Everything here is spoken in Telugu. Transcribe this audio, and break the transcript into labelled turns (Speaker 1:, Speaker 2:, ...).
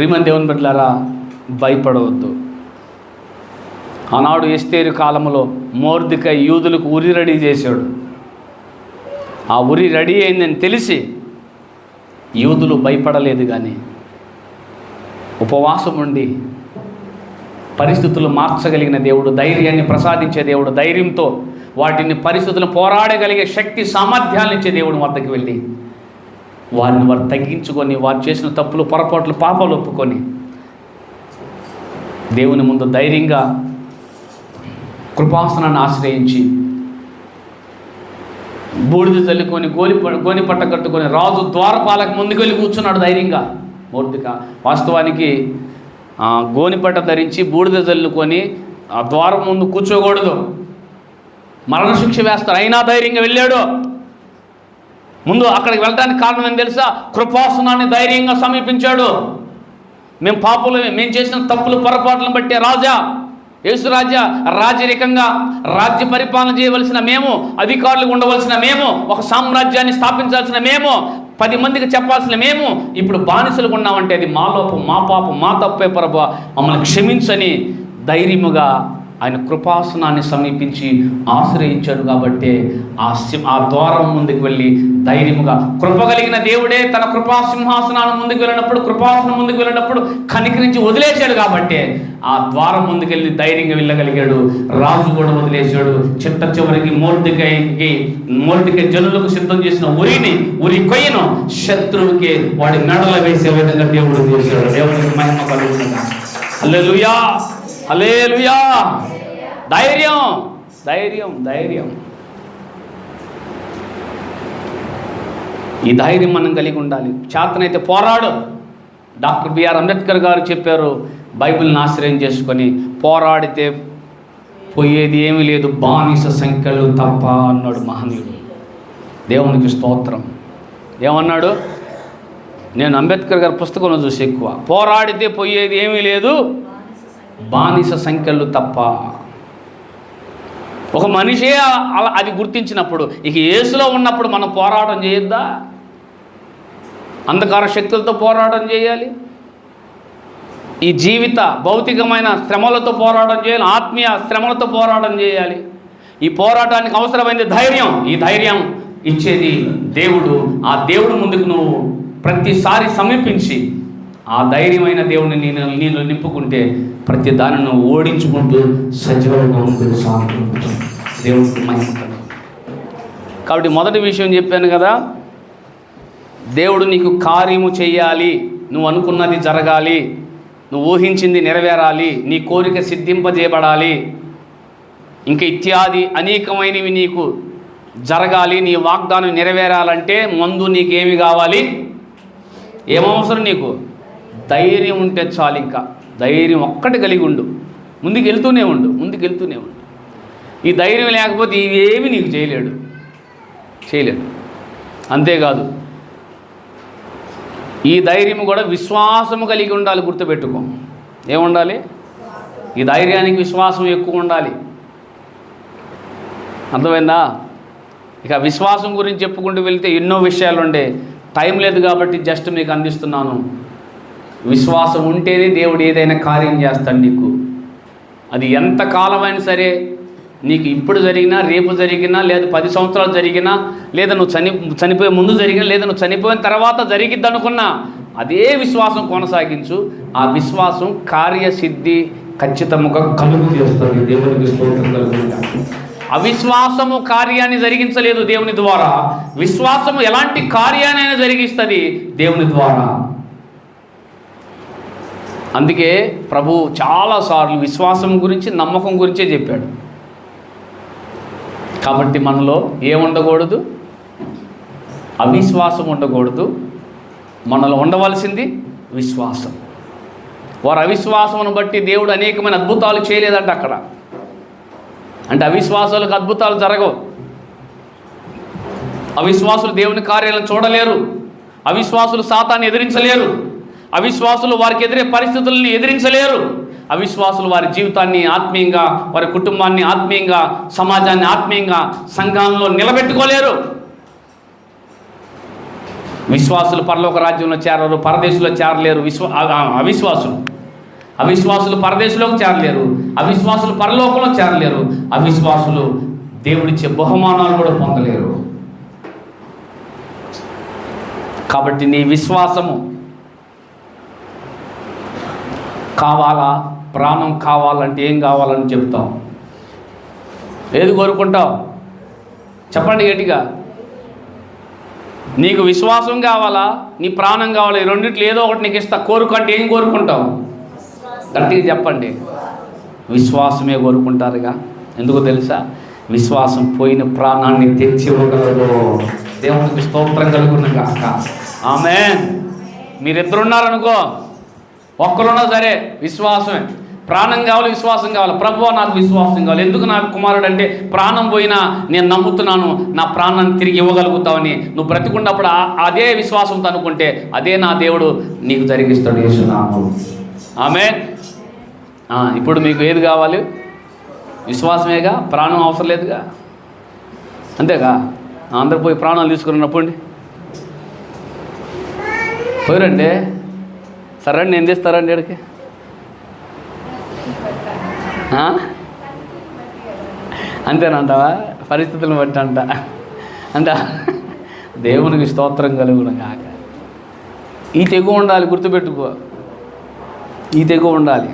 Speaker 1: ప్రియమని దేవుని బిడ్డలారా భయపడవద్దు. ఆనాడు ఎస్తేరు కాలంలో మోర్దిక యూదులకు ఉరి రెడీ చేశాడు. ఆ ఉరి రెడీ అయిందని తెలిసి యూదులు భయపడలేదు కానీ ఉపవాసం ఉండి పరిస్థితులు మార్చగలిగిన దేవుడు ధైర్యాన్ని ప్రసాదించే దేవుడు ధైర్యంతో వాటిని పరిస్థితులను పోరాడగలిగే శక్తి సామర్థ్యాలు ఇచ్చే దేవుడు వద్దకు వెళ్ళి వారిని వారు తగ్గించుకొని వారు చేసిన తప్పులు పొరపాట్లు పాపాలు ఒప్పుకొని దేవుని ముందు ధైర్యంగా కృపాసనాన్ని ఆశ్రయించి బూడిద చల్లుకొని గోలి గోని పట్ట కట్టుకొని రాజు ద్వారపాలకు ముందుకు వెళ్ళి కూర్చున్నాడు ధైర్యంగా. మూర్తిక వాస్తవానికి గోనిపట్ట ధరించి బూడిద చల్లుకొని ఆ ద్వారం ముందు కూర్చోకూడదు. మరణశిక్ష వేస్తారు. అయినా ధైర్యంగా వెళ్ళాడు. ముందు అక్కడికి వెళ్ళడానికి కారణం ఏం తెలుసా? కృపాసనాన్ని ధైర్యంగా సమీపించాడు. మేము పాపులమే మేము చేసిన తప్పులు పొరపాట్లను బట్టే రాజా యేసురాజా రాజరికంగా రాజ్య పరిపాలన చేయవలసిన మేము అధికారులు ఉండవలసిన మేము ఒక సామ్రాజ్యాన్ని స్థాపించాల్సిన మేము పది మందికి చెప్పాల్సిన మేము ఇప్పుడు బానిసలుగా ఉన్నామంటే అది మా లోపం మా పాపం మా తప్పే పొరపా మమ్మల్ని క్షమించని ధైర్యముగా ఆయన కృపాసనాన్ని సమీపించి ఆశ్రయించాడు కాబట్టి ఆ ఆ ద్వారం ముందుకు వెళ్ళి ధైర్యముగా కృప కలిగిన దేవుడే తన కృపాసింహాసనాన్ని ముందుకు వెళ్ళినప్పుడు కృపాసనం ముందుకు వెళ్ళినప్పుడు కనికరించి వదిలేశాడు కాబట్టి ఆ ద్వారం ముందుకు వెళ్ళి ధైర్యంగా వెళ్ళగలిగాడు. రాజు కూడా వదిలేశాడు. చిట్ట చివరికి మూర్తికైకి మూర్తికై జనులకు సిద్ధం చేసిన ఉరిని ఉరి కొయ్యను శత్రువుకి వాడి మెడల వేసే విధంగా దేవుడు చేశాడు. దేవుడికి మహిమ కలుగుతుందా అల్లెలుయా హల్లెలూయా. ధైర్యం. ధైర్యం ధైర్యం. ఈ ధైర్యం మనం కలిగి ఉండాలి. చేతనైతే పోరాడు. డాక్టర్ బిఆర్ అంబేద్కర్ గారు చెప్పారు బైబిల్ని ఆశ్రయం చేసుకొని పోరాడితే పోయేది ఏమీ లేదు బానిస సంఖ్యలు తప్ప అన్నాడు మహనీయుడు. దేవునికి స్తోత్రం. ఏమన్నాడు? నేను అంబేద్కర్ గారి పుస్తకంలో చూసి ఎక్కువ. పోరాడితే పోయేది ఏమీ లేదు బానిస సంఖ్యలు తప్ప. ఒక మనిషే అలా అది గుర్తించినప్పుడు ఇక యేసులో ఉన్నప్పుడు మనం పోరాటం చేయొద్దా? అంధకార శక్తులతో పోరాటం చేయాలి? ఈ జీవిత భౌతికమైన శ్రమలతో పోరాటం చేయాలి? ఆత్మీయ శ్రమలతో పోరాటం చేయాలి? ఈ పోరాటానికి అవసరమైంది ధైర్యం. ఈ ధైర్యం ఇచ్చేది దేవుడు. ఆ దేవుడు ముందుకు నువ్వు ప్రతిసారి సమీపించి ఆ ధైర్యమైన దేవుని నేను నేను నింపుకుంటే ప్రతి దానిని ఓడించుకుంటూ సజీవంగా ఉంటుంది సాగుతుంది దేవుడికి మహిమ కాబట్టి మొదటి విషయం చెప్పాను కదా దేవుడు నీకు కార్యము చేయాలి నువ్వు అనుకున్నది జరగాలి నువ్వు ఊహించింది నెరవేరాలి నీ కోరిక సిద్ధింపజేయబడాలి ఇంకా ఇత్యాది అనేకమైనవి నీకు జరగాలి నీ వాగ్దానం నెరవేరాలంటే ముందు నీకేమి కావాలి? ఏమవసరం నీకు? ధైర్యం ఉంటే చాలు ఇంకా. ధైర్యం ఒక్కటి కలిగి ఉండు. ముందుకు వెళ్తూనే ఉండు. ముందుకు వెళ్తూనే ఉండు. ఈ ధైర్యం లేకపోతే ఇవేమి నీకు చేయలేడు. చేయలేడు. అంతేకాదు ఈ ధైర్యం కూడా విశ్వాసము కలిగి ఉండాలి గుర్తుపెట్టుకో. ఏముండాలి? ఈ ధైర్యానికి విశ్వాసం ఎక్కువ ఉండాలి. అర్థమైందా? ఇక విశ్వాసం గురించి చెప్పుకుంటూ వెళ్తే ఎన్నో విషయాలు ఉండే టైం లేదు కాబట్టి జస్ట్ మీకు అందిస్తున్నాను. విశ్వాసం ఉంటేనే దేవుడు ఏదైనా కార్యం చేస్తాడు నీకు. అది ఎంత కాలమైనా సరే నీకు ఇప్పుడు జరిగినా రేపు జరిగినా లేదా పది సంవత్సరాలు జరిగినా లేదా నువ్వు చని చనిపోయే ముందు జరిగినా లేదా నువ్వు చనిపోయిన తర్వాత జరిగిద్ది అనుకున్నా అదే విశ్వాసం కొనసాగించు. ఆ విశ్వాసం కార్యసిద్ధి ఖచ్చితముగా కలుగు చేస్తుంది దేవునికి అవిశ్వాసము కార్యాన్ని జరిగించలేదు దేవుని ద్వారా. విశ్వాసము ఎలాంటి కార్యాన్ని జరిగిస్తుంది దేవుని ద్వారా. అందుకే ప్రభు చాలాసార్లు విశ్వాసం గురించి నమ్మకం గురించే చెప్పాడు. కాబట్టి మనలో ఏముండకూడదు? అవిశ్వాసం ఉండకూడదు. మనలో ఉండవలసింది విశ్వాసం. వారు అవిశ్వాసమును బట్టి దేవుడు అనేకమైన అద్భుతాలు చేయలేదంట అక్కడ. అంటే అవిశ్వాసాలకు అద్భుతాలు జరగవు. అవిశ్వాసులు దేవుని కార్యాలను చూడలేరు. అవిశ్వాసులు సాతాన్ని ఎదిరించలేరు. అవిశ్వాసులు వారికి ఎదిరే పరిస్థితుల్ని ఎదిరించలేరు. అవిశ్వాసులు వారి జీవితాన్ని ఆత్మీయంగా వారి కుటుంబాన్ని ఆత్మీయంగా సమాజాన్ని ఆత్మీయంగా సంఘాలలో నిలబెట్టుకోలేరు. విశ్వాసులు పరలోక రాజ్యంలో చేరరు పరదేశంలో చేరలేరు. విశ్వ అవిశ్వాసులు. అవిశ్వాసులు పరదేశంలోకి చేరలేరు. అవిశ్వాసులు పరలోకంలో చేరలేరు. అవిశ్వాసులు దేవుడిచ్చే బహుమానాలు కూడా పొందలేరు. కాబట్టి నీ విశ్వాసము కావాలా? ప్రాణం కావాలంటే ఏం కావాలని చెప్తాం ఏది కోరుకుంటావు? చెప్పండి గట్టిగా. నీకు విశ్వాసం కావాలా? నీ ప్రాణం కావాలా? ఈ ఏదో ఒకటి నీకు ఇస్తా. కోరుకుంటే ఏం కోరుకుంటావు? గట్టిగా చెప్పండి. విశ్వాసమే కోరుకుంటారుగా. ఎందుకు తెలుసా? విశ్వాసం పోయిన ప్రాణాన్ని తెచ్చి ఇవ్వగలడు దేవునికి స్తోత్రం కలుగున్న కాక ఆమె మీరిద్దరున్నారనుకో. ఒక్కరున్నా సరే విశ్వాసమే. ప్రాణం కావాలి విశ్వాసం కావాలి. ప్రభు నాకు విశ్వాసం కావాలి. ఎందుకు నాకు కుమారుడు అంటే ప్రాణం పోయినా నేను నమ్ముతున్నాను నా ప్రాణాన్ని తిరిగి ఇవ్వగలుగుతావని. నువ్వు బ్రతికున్నప్పుడు అదే విశ్వాసంతో అనుకుంటే అదే నా దేవుడు నీకు జరిగిస్తాడు యేసునామం. ఆమె ఇప్పుడు మీకు ఏది కావాలి? విశ్వాసమేగా? ప్రాణం అవసరం లేదుగా? అంతేగా? అందరు పోయి ప్రాణాలు తీసుకున్నప్పుడు పోయిరండి. సరే అండి ఏం చేస్తారండి ఇక్కడికి అంతేనంటావా పరిస్థితులను బట్టి అంట. అంట? దేవునికి స్తోత్రం కలుగును కాక. ఈ తెగు ఉండాలి గుర్తుపెట్టుకో. ఈ తెగు ఉండాలి.